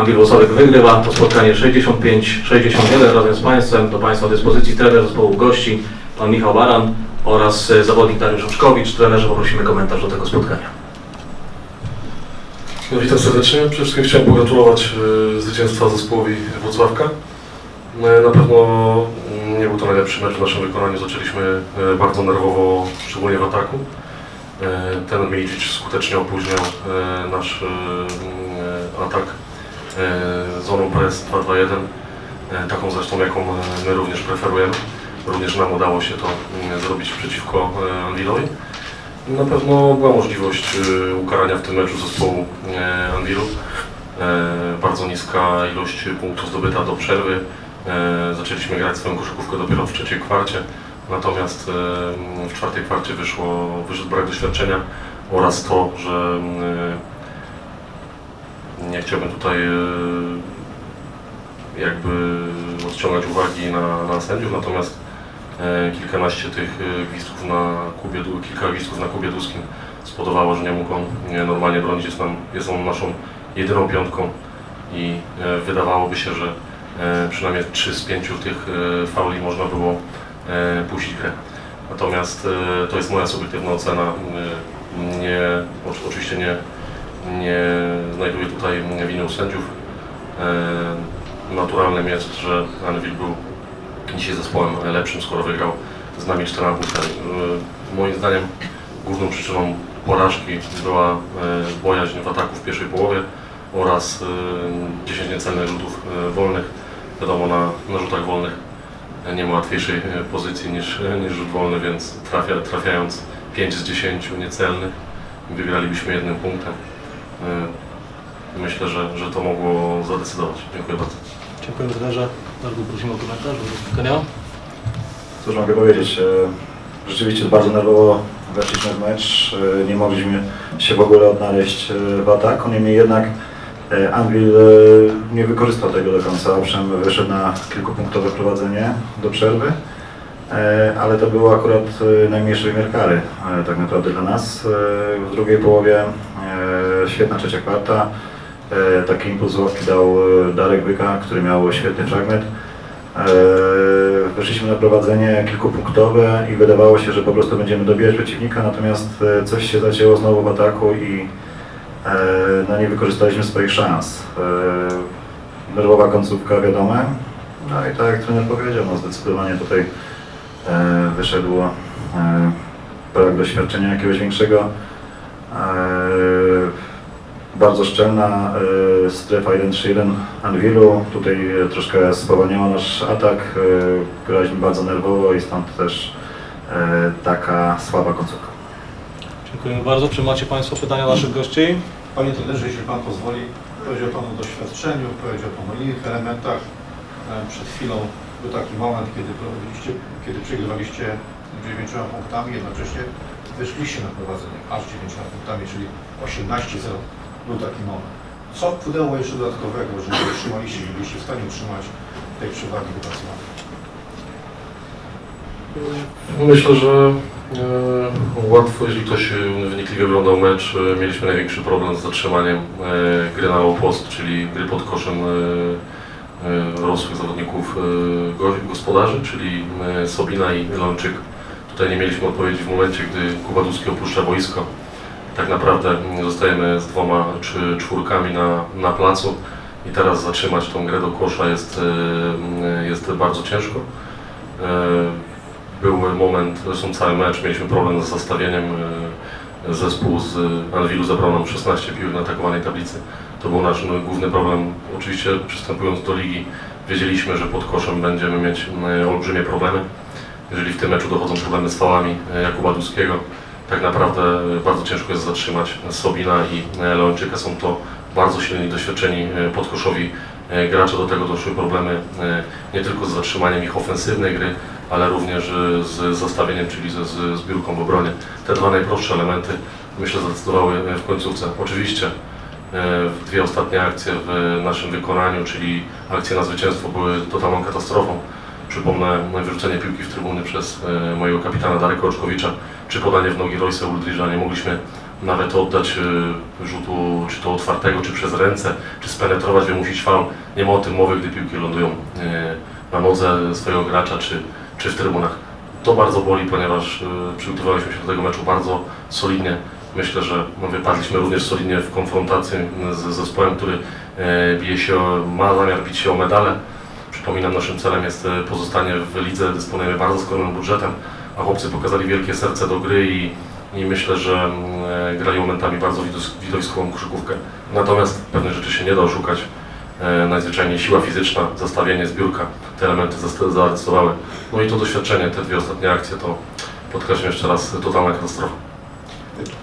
Anwil Włosowek wygrywa to spotkanie 65-61 razem z Państwem. Do Państwa dyspozycji trener zespołu gości Pan Michał Baran oraz e, zawodnik Dariusz Oczkowicz. Trenerze poprosimy komentarz do tego spotkania. No, witam serdecznie. Przede wszystkim chciałem pogratulować e, zwycięstwa zespołowi Wrocławka. E, Na pewno mm, nie był to najlepszy mecz w naszym wykonaniu. Zaczęliśmy bardzo nerwowo, szczególnie w ataku. Ten Milicic skutecznie opóźniał nasz mm, atak zoną press 2-2-1, e, taką zresztą jaką e, my również preferujemy. Również nam udało się to mm, zrobić przeciwko e, Anvilowi. Na pewno była możliwość e, ukarania w tym meczu zespołu Anvilu. E, Bardzo niska ilość punktów zdobyta do przerwy. Zaczęliśmy grać swoją koszykówkę dopiero w trzeciej kwarcie, natomiast w czwartej kwarcie wyszło, wyszedł brak doświadczenia oraz to, że e, nie chciałbym tutaj e, jakby odciągać uwagi na, na sędziów, natomiast e, kilkanaście tych e, gwizdków na kubie, kilka gwizdków na kubie duskim spowodowało, że nie mógł on e, normalnie bronić. Jest, nam, jest on naszą jedyną piątką i e, wydawałoby się, że e, przynajmniej trzy z pięciu tych e, fauli można było e, puścić grę. Natomiast e, to jest moja subiektywna ocena. E, Nie, oczy- oczywiście nie, nie znajduję tutaj winy u sędziów. E, Naturalnym jest, że Anvil był dzisiaj zespołem lepszym, skoro wygrał z nami czterema punktami. E, Moim zdaniem główną przyczyną porażki była e, bojaźń w ataku w pierwszej połowie oraz e, 10 niecelnych rzutów wolnych. Wiadomo, na, na rzutach wolnych nie ma łatwiejszej pozycji niż, niż rzut wolny, więc trafia, trafiając 5 z 10 niecelnych wygralibyśmy jednym punktem. E, Myślę, że, że to mogło zadecydować. Dziękuję bardzo. Dziękuję trenerze. Bardzo prosimy o komentarz do spotkania. Cóż mogę powiedzieć, e, rzeczywiście bardzo nerwowo weszliśmy w mecz, e, nie mogliśmy się w ogóle odnaleźć w ataku, niemniej jednak Anvil nie wykorzystał tego do końca, owszem wyszedł na kilkupunktowe prowadzenie do przerwy, ale to było akurat najmniejszy wymiar kary tak naprawdę dla nas. W drugiej połowie świetna trzecia kwarta, E, Taki impuls ławki dał e, Darek Byka, który miał świetny fragment. E, Weszliśmy na prowadzenie kilkupunktowe i wydawało się, że po prostu będziemy dobijać przeciwnika, natomiast e, coś się zacięło znowu w ataku i e, no, nie wykorzystaliśmy swoich szans. E, Nerwowa końcówka wiadome. No i tak jak trener powiedział, no zdecydowanie tutaj e, wyszedł e, brak doświadczenia jakiegoś większego. E, bardzo szczelna e, strefa 1-3-1 Anwilu. Tutaj e, troszkę spowalniała nasz atak. E, graliśmy bardzo nerwowo i stąd też taka słaba końcówka. Dziękujemy bardzo. Czy macie Państwo pytania naszych gości? Panie trenerze, jeśli Pan pozwoli, powiedział Pan o doświadczeniu, powiedział Pan o innych elementach. Przed chwilą był taki moment, kiedy prowadziliście, kiedy przegrywaliście 9 punktami, jednocześnie wyszliście na prowadzenie aż 9 punktami, czyli 18-0 był taki moment. Co wpłynęło jeszcze dodatkowego, że nie utrzymaliście, nie byliście w stanie utrzymać tej przewagi wypracowanej? Myślę, że e, łatwo, jeżeli ktoś e, wnikliwie oglądał mecz, e, mieliśmy największy problem z zatrzymaniem e, gry na low post, czyli gry pod koszem e, e, rosłych zawodników e, go, gospodarzy, czyli e, Sobina i Leonczyk. Tutaj nie mieliśmy odpowiedzi w momencie, gdy Kuba Duski opuszcza boisko. Tak naprawdę zostajemy z dwoma czy czwórkami na, na placu i teraz zatrzymać tą grę do kosza jest, e, jest bardzo ciężko. E, był moment, zresztą cały mecz, mieliśmy problem z zastawieniem. e, Zespół z Anwilu zabrał nam 16 piłek na atakowanej tablicy. To był nasz no, główny problem. Oczywiście przystępując do ligi wiedzieliśmy, że pod koszem będziemy mieć olbrzymie problemy. Jeżeli w tym meczu dochodzą problemy z fałami Jakuba Duskiego, tak naprawdę bardzo ciężko jest zatrzymać Sobina i e, Leonczyka. Są to bardzo silni, doświadczeni e, podkoszowi e, gracze. Do tego doszły problemy nie tylko z zatrzymaniem ich ofensywnej gry, ale również z zastawieniem, czyli ze zbiórką w obronie. Te dwa najprostsze elementy myślę zadecydowały e, w końcówce. Oczywiście dwie ostatnie akcje w naszym wykonaniu, czyli akcje na zwycięstwo były totalną katastrofą. Przypomnę wyrzucenie piłki w trybuny przez mojego kapitana Dareka Oczkowicza, czy podanie w nogi Roysa Uldridge'a. Nie mogliśmy nawet oddać y, rzutu, czy to otwartego, czy przez ręce, czy spenetrować, wymusić faul. Nie ma o tym mowy, gdy piłki lądują y, na nodze swojego gracza, czy, czy w trybunach. To bardzo boli, ponieważ y, przygotowaliśmy się do tego meczu bardzo solidnie. Myślę, że no, wypadliśmy również solidnie w konfrontacji z zespołem, który bije się, ma zamiar bić się o medale. Przypominam, naszym celem jest pozostanie w lidze, dysponujemy bardzo skromnym budżetem, a chłopcy pokazali wielkie serce do gry i, i myślę, że mm, e, grali momentami bardzo widowiskową koszykówkę. Natomiast pewnych rzeczy się nie da oszukać. E, Najzwyczajniej siła fizyczna, zastawienie, zbiórka, te elementy zadecydowały. No i to doświadczenie, te dwie ostatnie akcje to podkreślam jeszcze raz, totalna katastrofa.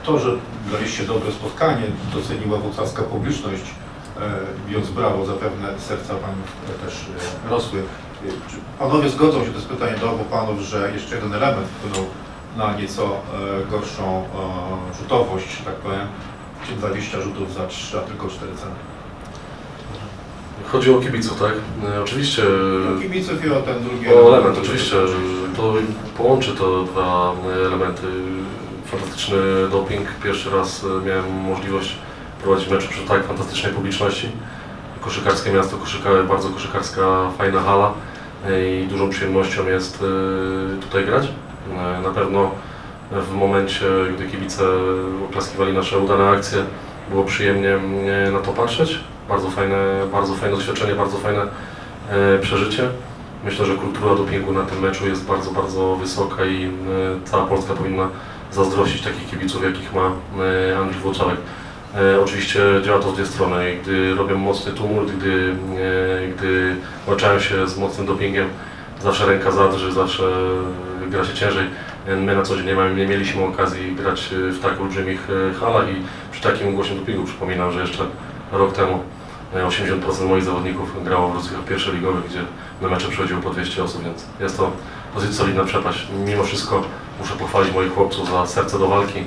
To, że daliście dobre spotkanie, doceniła włocławska publiczność, e, bijąc brawo, zapewne serca panów też rosły. Czy panowie zgodzą się, to jest pytanie do obu panów, że jeszcze jeden element wpłynął na nieco e, gorszą e, rzutowość, że tak powiem, czyli 20 rzutów za 3, a tylko 4 ceny. Chodzi o kibiców, tak? E, Oczywiście No, kibiców i o ten drugi o element, oczywiście, że to połączy to dwa elementy. Fantastyczny doping. Pierwszy raz miałem możliwość prowadzić mecz przy tak fantastycznej publiczności. Koszykarskie miasto, koszyka, bardzo koszykarska, fajna hala e, i dużą przyjemnością jest e, tutaj grać. E, Na pewno w momencie, gdy kibice oklaskiwali nasze udane akcje, było przyjemnie na to patrzeć. Bardzo fajne, bardzo fajne doświadczenie, bardzo fajne przeżycie. Myślę, że kultura dopingu na tym meczu jest bardzo, bardzo wysoka i cała Polska powinna zazdrościć takich kibiców, jakich ma Andrzej Włocławek. E, Oczywiście działa to z dwie strony. Gdy robią mocny tumult, gdy, e, gdy walczają się z mocnym dopingiem, zawsze ręka zadrży, zawsze gra się ciężej. E, My na co dzień nie, mamy, nie mieliśmy okazji grać w tak olbrzymich halach i przy takim głośnym dopingu przypominam, że jeszcze rok temu e, 80% moich zawodników grało w rozgrywkach pierwszoligowych, gdzie na mecze przychodziło po 200 osób, więc jest to dosyć solidna przepaść. Mimo wszystko muszę pochwalić moich chłopców za serce do walki,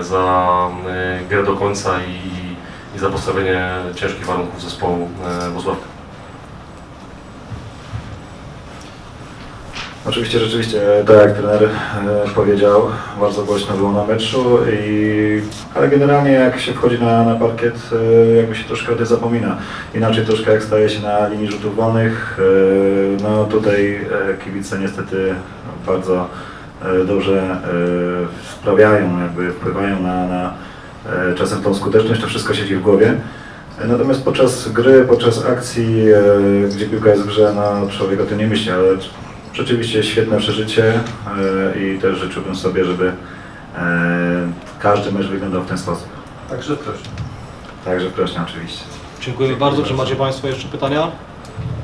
za e, grę do końca i, i za postawienie ciężkich warunków zespołu e, Włocławka. Oczywiście, rzeczywiście, tak jak trener e, powiedział, bardzo głośno było na meczu, i, ale generalnie jak się wchodzi na, na parkiet, e, jakby się troszkę o tym zapomina. Inaczej troszkę jak staje się na linii rzutów wolnych, e, no tutaj e, kibice niestety bardzo e, dobrze e, sprawiają, jakby wpływają na, na e, czasem tą skuteczność, to wszystko siedzi w głowie. Natomiast podczas gry, podczas akcji, e, gdzie piłka jest w grze, no człowiek o tym nie myśli, ale Rzeczywiście świetne przeżycie e, i też życzyłbym sobie, żeby e, każdy mecz wyglądał w ten sposób. Także proszę. Także proszę oczywiście. Dziękujemy bardzo. Czy macie Państwo jeszcze pytania?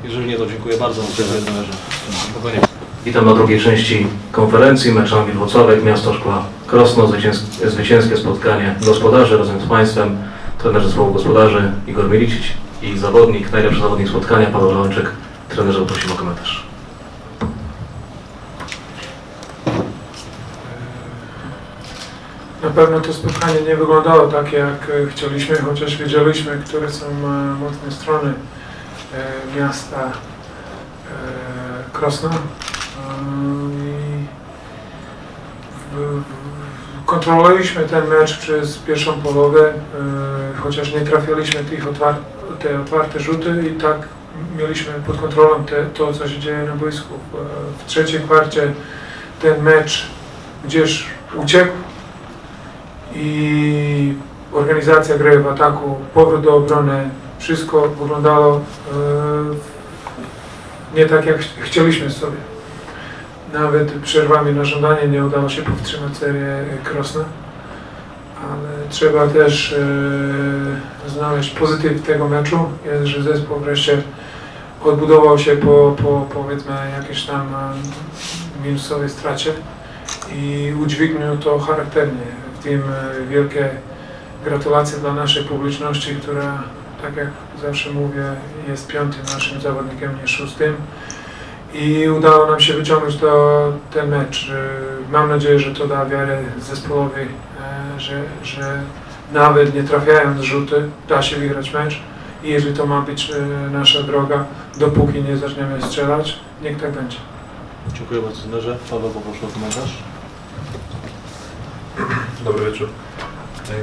Jeżeli nie, to dziękuję bardzo. Spokojnie. Witam na drugiej części konferencji. Mecz Anwil Włocławek, Miasto Szkła Krosno, zwycięskie, zwycięskie spotkanie gospodarzy razem z Państwem, trener zespołu gospodarzy Igor Milicic i zawodnik, najlepszy zawodnik spotkania Paweł Lełęczyk. Trenerze prosimy o komentarz. Na pewno to spotkanie nie wyglądało tak, jak chcieliśmy, chociaż wiedzieliśmy, które są e, mocne strony e, miasta e, Krosno. Kontrolowaliśmy ten mecz przez pierwszą połowę, e, chociaż nie trafiliśmy tych otwar te otwarte rzuty i tak mieliśmy pod kontrolą te, to, co się dzieje na boisku. E, W trzeciej kwarcie ten mecz gdzieś uciekł, i organizacja gry w ataku, powrót do obrony, wszystko wyglądało e, nie tak jak ch- chcieliśmy sobie. Nawet przerwami na żądanie nie udało się powstrzymać serię Krosna, ale trzeba też e, znaleźć pozytyw tego meczu, jest, że zespół wreszcie odbudował się po, po powiedzmy jakiejś tam e, minusowej stracie i udźwignął to charakternie. W tym e, wielkie gratulacje dla naszej publiczności, która, tak jak zawsze mówię, jest piątym naszym zawodnikiem, nie szóstym. I udało nam się wyciągnąć to, ten mecz. E, Mam nadzieję, że to da wiarę zespołowi, e, że, że nawet nie trafiając rzuty, da się wygrać mecz. I jeżeli to ma być e, nasza droga, dopóki nie zaczniemy strzelać, niech tak będzie. Dziękuję bardzo trenerze. Paweł poproszę o komentarz. Dobry wieczór.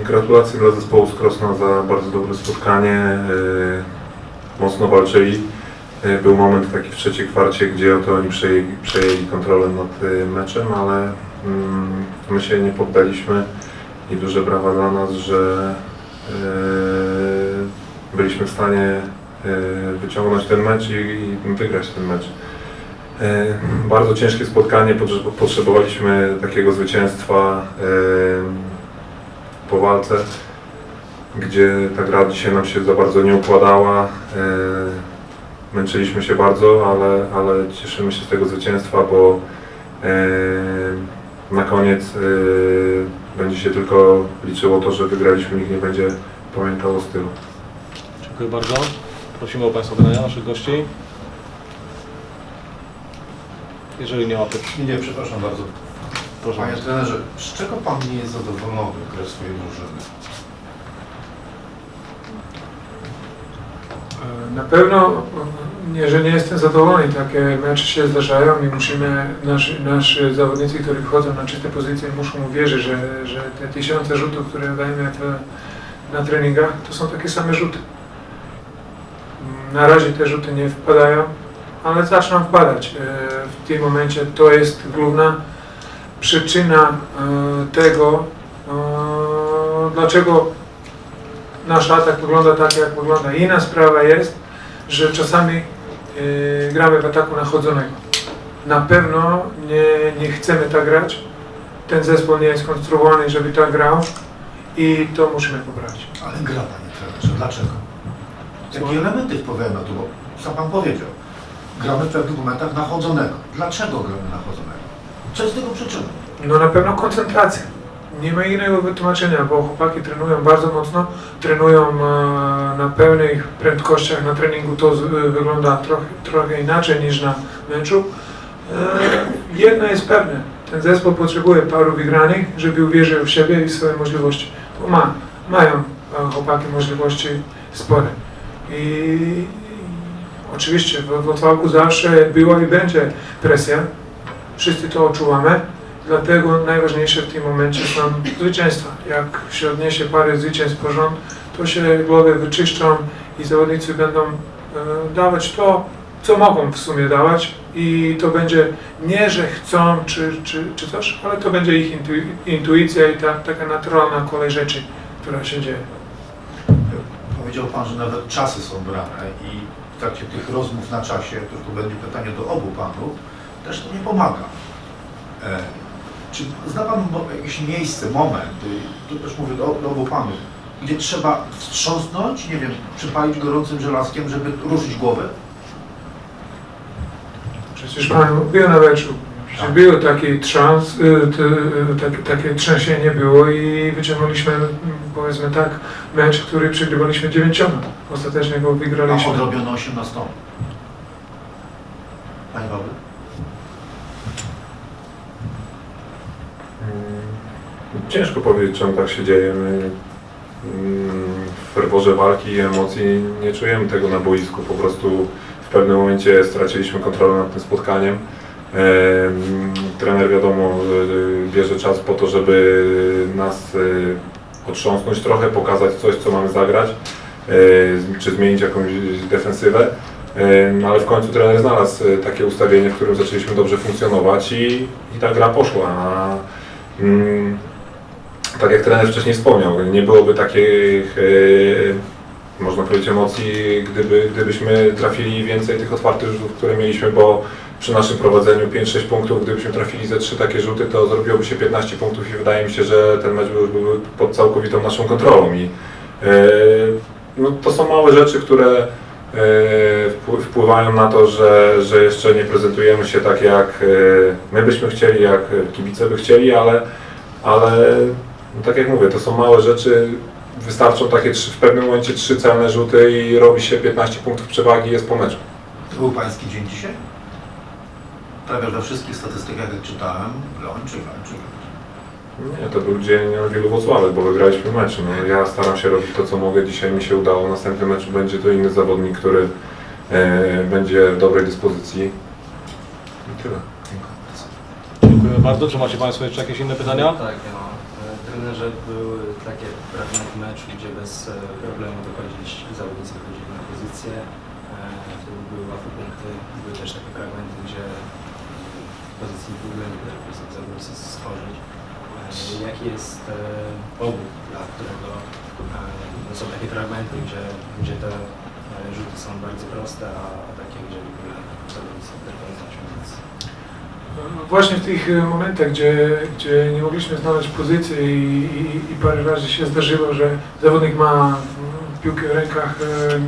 Gratulacje dla zespołu z Krosna za bardzo dobre spotkanie. Mocno walczyli. Yy, Był moment taki w trzeciej kwarcie, gdzie oto oni przejęli, przejęli kontrolę nad yy, meczem, ale mm, my się nie poddaliśmy i duże brawa dla nas, że yy, byliśmy w stanie wyciągnąć ten mecz i, wygrać ten mecz. E, Bardzo ciężkie spotkanie, potrze- potrzebowaliśmy takiego zwycięstwa e, po walce, gdzie ta gra dzisiaj nam się za bardzo nie układała. Męczyliśmy się bardzo, ale, ale cieszymy się z tego zwycięstwa, bo e, na koniec e, będzie się tylko liczyło to, że wygraliśmy, nikt nie będzie pamiętał o stylu. Dziękuję bardzo. Prosimy o Państwa pytania naszych gości. Jeżeli nie ma pytań, Nie, przepraszam bardzo. proszę. Panie bardzo. trenerze, z czego Pan nie jest zadowolony w grze swojej drużyny? Na pewno, nie, że nie jestem zadowolony, takie mecze się zdarzają i musimy, nasi, nasi zawodnicy, którzy wchodzą na czyste pozycje, muszą uwierzyć, że, że te tysiące rzutów, które dajemy w, na treningach, to są takie same rzuty. Na razie te rzuty nie wpadają, ale zaczną wpadać. E, W tym momencie to jest główna przyczyna e, tego, e, dlaczego nasz atak wygląda tak, jak wygląda. Inna sprawa jest, że czasami yy, gramy w ataku nachodzonego. Na pewno nie, nie chcemy tak grać. Ten zespół nie jest konstruowany, żeby tak grał i to musimy poprawić. Ale gra, Panie trenerze, dlaczego? Jakie elementy wpływają na to? Bo sam Pan powiedział, gramy w pewnych momentach nachodzonego. Dlaczego gramy nachodzonego? Co jest tego przyczyną? No na pewno koncentracja. Nie ma innego wytłumaczenia, bo chłopaki trenują bardzo mocno, trenują e, na pełnych prędkościach na treningu, to z, wygląda trochę, trochę inaczej niż na meczu. E, jedno jest pewne, ten zespół potrzebuje paru wygranych, żeby uwierzył w siebie i w swoje możliwości. Bo ma, mają e, chłopaki możliwości spore. I oczywiście w Włocławku zawsze była i będzie presja, wszyscy to odczuwamy. Dlatego najważniejsze w tym momencie są zwycięstwa. Jak się odniesie parę zwycięstw po rząd, to się głowy wyczyszczą i zawodnicy będą e, dawać to, co mogą w sumie dawać i to będzie nie, że chcą czy, czy, czy coś, ale to będzie ich intu, intuicja i ta, taka naturalna kolej rzeczy, która się dzieje. Powiedział Pan, że nawet czasy są brane i w trakcie tych rozmów na czasie, to to będzie pytanie do obu Panów, też to nie pomaga. E, czy zna Pan jakieś miejsce, moment, y, tu też mówię do, do obu Panów, gdzie trzeba wstrząsnąć, nie wiem, przypalić gorącym żelazkiem, żeby ruszyć głowę? Przecież Pan był na meczu. Przecież Tak. Był taki trans, y, t, y, takie, takie trzęsienie było i wyciągnęliśmy, powiedzmy tak, mecz, który przegrywaliśmy dziewięcioma. Ostatecznie go A wygraliśmy. odrobiono 18. Panie Baby? Mm, Ciężko powiedzieć, czemu tak się dzieje. My mm, w ferworze walki i emocji nie czujemy tego na boisku. Po prostu w pewnym momencie straciliśmy kontrolę nad tym spotkaniem. Em, Trener wiadomo y, bierze czas po to, żeby nas y, otrząsnąć trochę, pokazać coś, co mamy zagrać, y, czy zmienić jakąś defensywę. Em, Ale w końcu trener znalazł takie ustawienie, w którym zaczęliśmy dobrze funkcjonować i, i ta gra poszła. Mm, tak jak trener wcześniej wspomniał, nie byłoby takich, e, można powiedzieć, emocji, gdyby, gdybyśmy trafili więcej tych otwartych rzutów, które mieliśmy, bo przy naszym prowadzeniu 5-6 punktów, gdybyśmy trafili ze 3 takie rzuty, to zrobiłoby się 15 punktów i wydaje mi się, że ten mecz był, był pod całkowitą naszą kontrolą. I, e, no, to są małe rzeczy, które wpływają na to, że, że jeszcze nie prezentujemy się tak jak e, my byśmy chcieli, jak kibice by chcieli, ale, ale no tak jak mówię, to są małe rzeczy. Wystarczą takie trzy, w pewnym momencie trzy celne rzuty i robi się 15 punktów przewagi i jest po meczu. To był Pański dzień dzisiaj? Prawie we wszystkich statystykach, jak czytałem, Leoń czy Leoń czy Leoń. Nie, to był dzień na wielu Włocławek, bo wygraliśmy mecz. No, ja staram się robić to, co mogę. Dzisiaj mi się udało. Następny mecz będzie to inny zawodnik, który e, będzie w dobrej dyspozycji. I tyle. Dziękuję bardzo. Czy macie Państwo jeszcze jakieś inne pytania? Tak, ja mam. E, trenerze, były takie fragmenty meczu, gdzie bez e, problemu dochodziliście, zawodnicy wychodzili na pozycję, e, wtedy były łatwe punkty. Były też takie fragmenty, gdzie w pozycji w ogóle nie sobie zawodnicy stworzyć. Jaki jest e, powód, dla którego e, są takie fragmenty, gdzie, gdzie te e, rzuty są bardzo proste, a, takie, gdzie w ogóle tylko nie znajdą pozycji? Właśnie w tych momentach, gdzie, gdzie nie mogliśmy znaleźć pozycji i, i, i parę razy się zdarzyło, że zawodnik ma mm, piłkę w rękach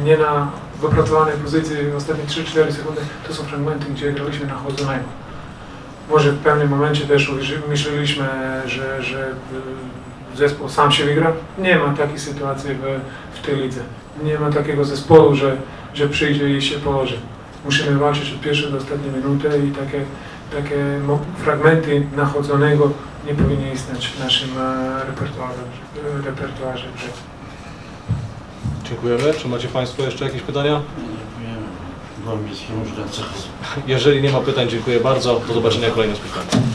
nie na wypracowanej pozycji w ostatnie 3-4 sekundy, to są fragmenty, gdzie graliśmy na chodzonego. Może w pewnym momencie też myśleliśmy, że, że e, zespół sam się wygra. Nie ma takiej sytuacji w, w tej lidze. Nie ma takiego zespołu, że, że przyjdzie i się położy. Musimy walczyć od pierwszej do ostatniej minuty i takie takie fragmenty nachodzonego nie powinny istnieć w naszym e, repertuarze. e, repertuarze. Dziękujemy. Czy macie Państwo jeszcze jakieś pytania? Gormickiemu, że tak Jeżeli nie ma pytań, dziękuję bardzo. Do zobaczenia kolejnym spotkaniu.